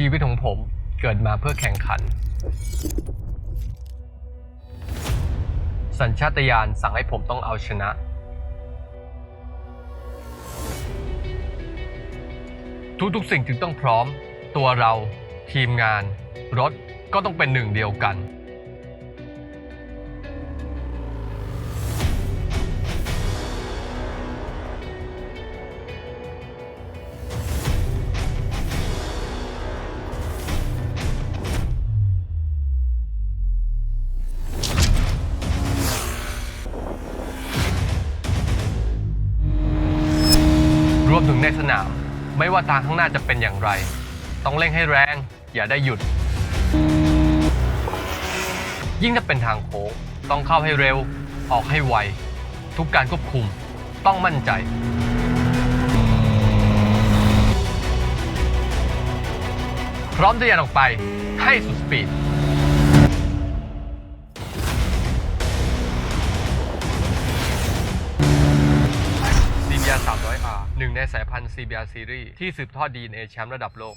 ชีวิตของผมเกิดมาเพื่อแข่งขัน สัญชาตญาณสั่งให้ผมต้องเอาชนะ ทุกๆสิ่งจึงต้องพร้อม ตัวเรา ทีมงาน รถก็ต้องเป็นหนึ่งเดียวกัน วมถึงในสนาม ไม่ว่าทางข้างหน้าจะเป็นอย่างไร ต้องเร่งให้แรง อย่าได้หยุด ยิ่งถ้าเป็นทางโค้งต้องเข้าให้เร็ว ออกให้ไว ทุกการควบคุมต้องมั่นใจพร้อมจะยันออกไปให้สุดสปีด หนึ่งในสายพันธุ์ CBR Series ที่สืบทอด DNA แชมป์ระดับโลก